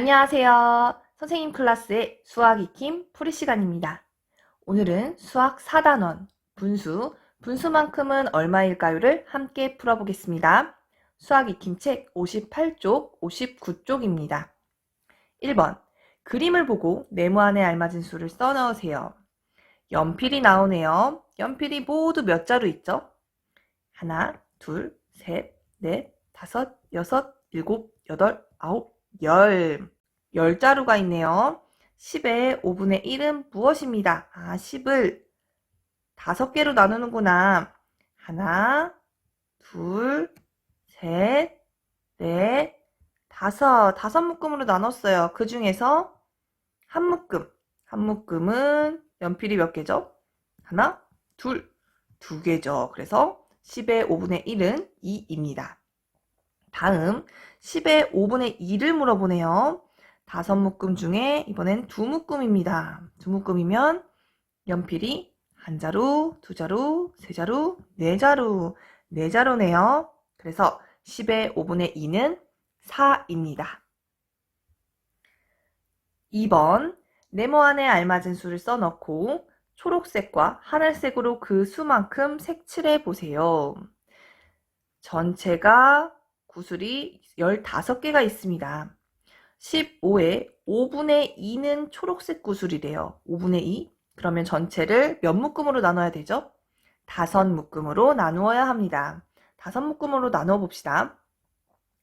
안녕하세요. 선생님 클래스의 수학 익힘 풀이 시간입니다. 오늘은 수학 4단원 분수, 분수만큼은 얼마일까요를 함께 풀어보겠습니다. 수학 익힘 책 58쪽, 59쪽입니다. 1번. 그림을 보고 네모 안에 알맞은 수를 써 넣으세요. 연필이 나오네요. 연필이 모두 몇 자루 있죠? 하나, 둘, 셋, 넷, 다섯, 여섯, 일곱, 여덟, 아홉, 열. 열 자루가 있네요. 10의 5분의 1은 무엇입니다? 아, 10을 다섯 개로 나누는구나. 하나, 둘, 셋, 넷, 다섯. 다섯 묶음으로 나눴어요. 그 중에서 한 묶음. 한 묶음은 연필이 몇 개죠? 하나, 둘, 두 개죠. 그래서 10의 5분의 1은 2입니다. 다음 10의 5분의 2를 물어보네요. 다섯 묶음 중에 이번엔 두 묶음입니다. 두 묶음이면 연필이 한 자루, 두 자루, 세 자루, 네 자루, 네 자루네요. 그래서 10의 5분의 2는 4입니다. 2번 네모 안에 알맞은 수를 써넣고 초록색과 하늘색으로 그 수만큼 색칠해 보세요. 전체가 구슬이 15개가 있습니다. 15에 5분의 2는 초록색 구슬이래요. 5분의 2. 그러면 전체를 몇 묶음으로 나눠야 되죠? 다섯 묶음으로 나누어야 합니다. 다섯 묶음으로 나누어 봅시다.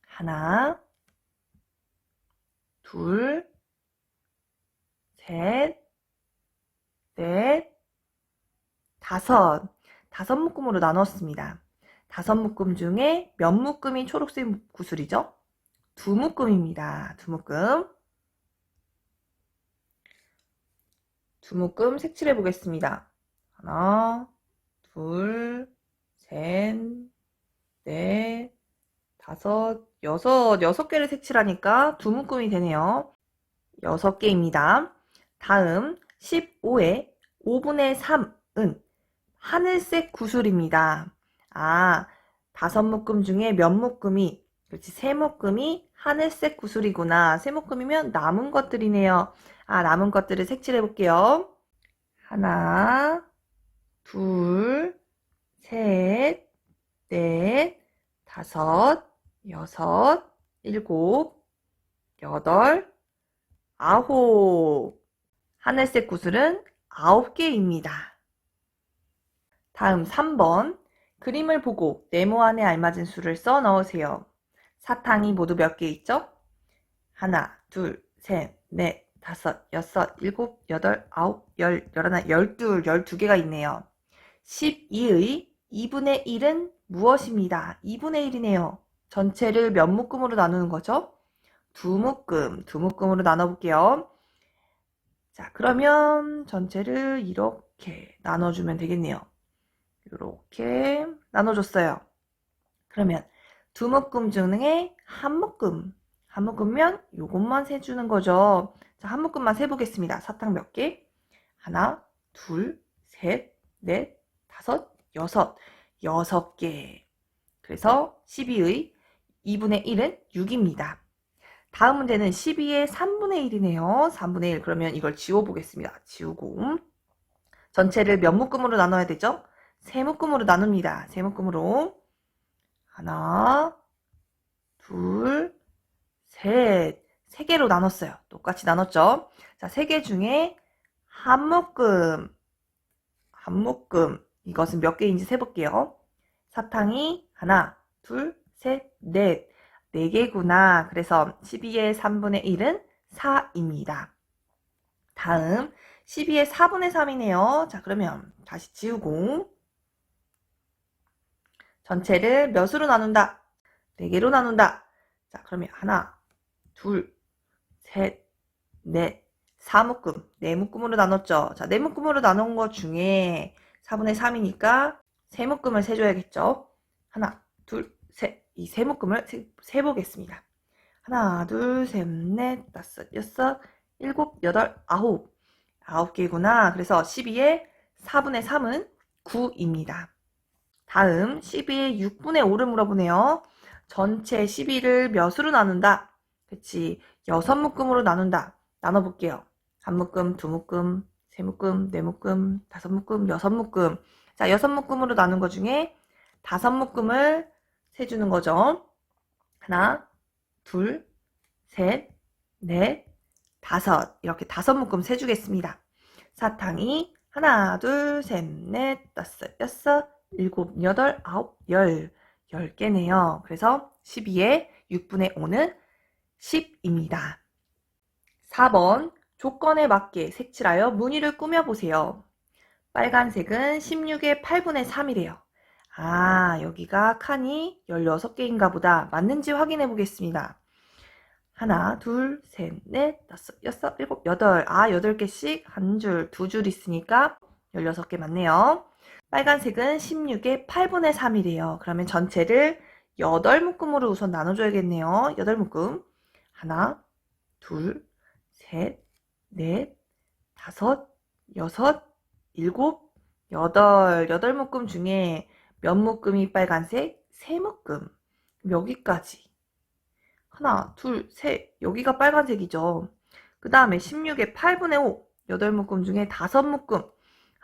하나, 둘, 셋, 넷, 다섯. 다섯 묶음으로 나눴습니다. 다섯 묶음 중에 몇 묶음이 초록색 구슬이죠? 두 묶음입니다. 두 묶음. 두 묶음 색칠해 보겠습니다. 하나, 둘, 셋, 넷, 다섯, 여섯, 여섯 개를 색칠하니까 두 묶음이 되네요. 여섯 개입니다. 다음 15의 5분의 3은 하늘색 구슬입니다. 아, 다섯 묶음 중에 몇 묶음이, 그렇지, 세 묶음이 하늘색 구슬이구나. 세 묶음이면 남은 것들이네요. 아, 남은 것들을 색칠해 볼게요. 하나, 둘, 셋, 넷, 다섯, 여섯, 일곱, 여덟, 아홉. 하늘색 구슬은 아홉 개입니다. 다음 3번. 그림을 보고 네모 안에 알맞은 수를 써 넣으세요. 사탕이 모두 몇 개 있죠? 하나, 둘, 셋, 넷, 다섯, 여섯, 일곱, 여덟, 아홉, 열, 열하나, 열둘, 열두 개가 있네요. 12의 2분의 1은 무엇입니다? 2분의 1이네요. 전체를 몇 묶음으로 나누는 거죠? 두 묶음, 두 묶음으로 나눠볼게요. 자, 그러면 전체를 이렇게 나눠주면 되겠네요. 이렇게 나눠줬어요. 그러면 두 묶음 중에 한 묶음, 한 묶음면 요것만 세주는 거죠. 자, 한 묶음만 세보겠습니다. 사탕 몇 개? 하나, 둘, 셋, 넷, 다섯, 여섯. 여섯 개. 그래서 12의 2분의 1은 6입니다. 다음 문제는 12의 3분의 1이네요. 3분의 1. 그러면 이걸 지워보겠습니다. 지우고. 전체를 몇 묶음으로 나눠야 되죠? 세 묶음으로 나눕니다. 세 묶음으로. 하나, 둘, 셋. 세 개로 나눴어요. 똑같이 나눴죠? 자, 세 개 중에 한 묶음. 한 묶음. 이것은 몇 개인지 세볼게요. 사탕이 하나, 둘, 셋, 넷. 네 개구나. 그래서 12의 3분의 1은 4입니다. 다음 12의 4분의 3이네요. 자, 그러면 다시 지우고 전체를 몇으로 나눈다? 4개로 나눈다. 자, 그러면 하나, 둘, 셋, 넷, 4묶음, 4묶음으로 나눴죠. 자, 4묶음으로 나눈 것 중에 4분의 3이니까 3묶음을 세줘야겠죠. 하나, 둘, 셋. 이세 묶음을 세, 세보겠습니다. 하나, 둘, 셋, 넷, 다섯, 여섯, 일곱, 여덟, 아홉. 아홉 개구나. 그래서 12의 4분의 3은 9입니다. 다음 12의 6분의 5를 물어보네요. 전체 12를 몇으로 나눈다? 그치. 여섯 묶음으로 나눈다. 나눠볼게요. 한 묶음, 두 묶음, 세 묶음, 네 묶음, 다섯 묶음, 여섯 묶음. 자, 여섯 묶음으로 나눈 것 중에 다섯 묶음을 세주는 거죠. 하나, 둘, 셋, 넷, 다섯. 이렇게 다섯 묶음 세주겠습니다. 사탕이 하나, 둘, 셋, 넷, 다섯, 여섯, 일곱, 여덟, 아홉, 열. 열 개네요. 그래서 12에 6분의 5는 10입니다. 4번 조건에 맞게 색칠하여 무늬를 꾸며보세요. 빨간색은 16의 8분의 3이래요. 아, 여기가 칸이 16개인가 보다. 맞는지 확인해 보겠습니다. 하나, 둘, 셋, 넷, 다섯, 여섯, 일곱, 여덟. 아, 여덟 개씩 한 줄, 두 줄 있으니까 16개 맞네요. 빨간색은 16의 8분의 3이래요. 그러면 전체를 8묶음으로 우선 나눠줘야겠네요. 8묶음. 하나, 둘, 셋, 넷, 다섯, 여섯, 일곱, 여덟. 여덟 묶음 중에 몇 묶음이 빨간색? 세 묶음. 여기까지. 하나, 둘, 셋. 여기가 빨간색이죠. 그 다음에 16의 8분의 5. 여덟 묶음 중에 다섯 묶음.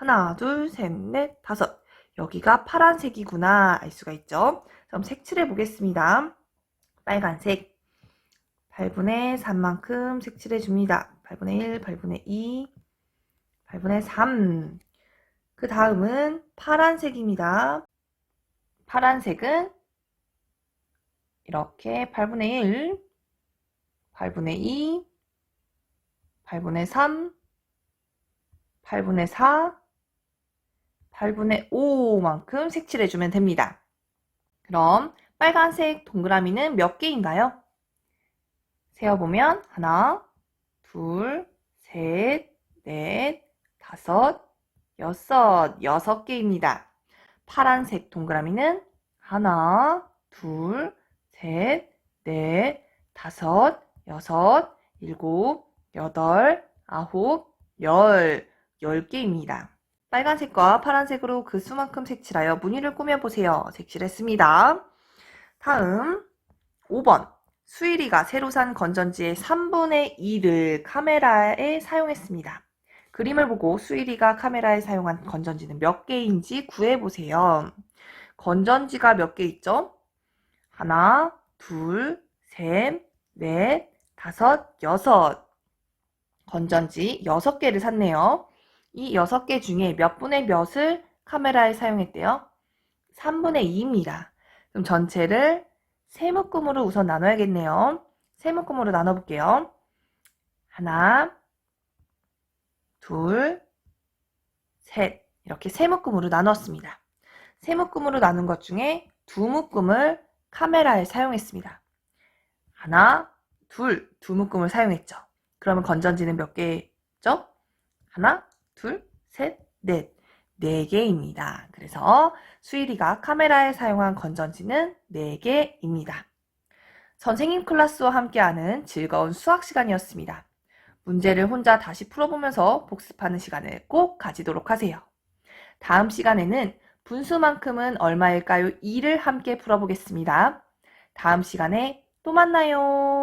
하나, 둘, 셋, 넷, 다섯. 여기가 파란색이구나 알 수가 있죠. 그럼 색칠해 보겠습니다. 빨간색 8분의 3만큼 색칠해 줍니다. 8분의 1, 8분의 2, 8분의 3. 그 다음은 파란색입니다. 파란색은 이렇게 8분의 1, 8분의 2, 8분의 3, 8분의 4, 8분의 5만큼 색칠해주면 됩니다. 그럼 빨간색 동그라미는 몇 개인가요? 세어보면 하나, 둘, 셋, 넷, 다섯, 여섯, 여섯 개입니다. 파란색 동그라미는 하나, 둘, 셋, 넷, 다섯, 여섯, 일곱, 여덟, 아홉, 열, 열 개입니다. 빨간색과 파란색으로 그 수만큼 색칠하여 무늬를 꾸며보세요. 색칠했습니다. 다음 5번 수일이가 새로 산 건전지의 3분의 2를 카메라에 사용했습니다. 그림을 보고 수일이가 카메라에 사용한 건전지는 몇 개인지 구해보세요. 건전지가 몇 개 있죠? 하나, 둘, 셋, 넷, 다섯, 여섯. 건전지 6개를 샀네요. 이 6개 중에 몇 분의 몇을 카메라에 사용했대요? 3분의 2입니다. 그럼 전체를 세 묶음으로 우선 나눠야겠네요. 세 묶음으로 나눠볼게요. 하나, 둘, 셋. 이렇게 세 묶음으로 나눴습니다. 세 묶음으로 나눈 것 중에 두 묶음을 카메라에 사용했습니다. 하나, 둘, 두 묶음을 사용했죠. 그러면 건전지는 몇 개죠? 하나, 둘, 셋, 넷. 네 개입니다. 그래서 수일이가 카메라에 사용한 건전지는 네 개입니다. 선생님 클래스와 함께하는 즐거운 수학 시간이었습니다. 문제를 혼자 다시 풀어보면서 복습하는 시간을 꼭 가지도록 하세요. 다음 시간에는 분수만큼은 얼마일까요? 2를 함께 풀어보겠습니다. 다음 시간에 또 만나요.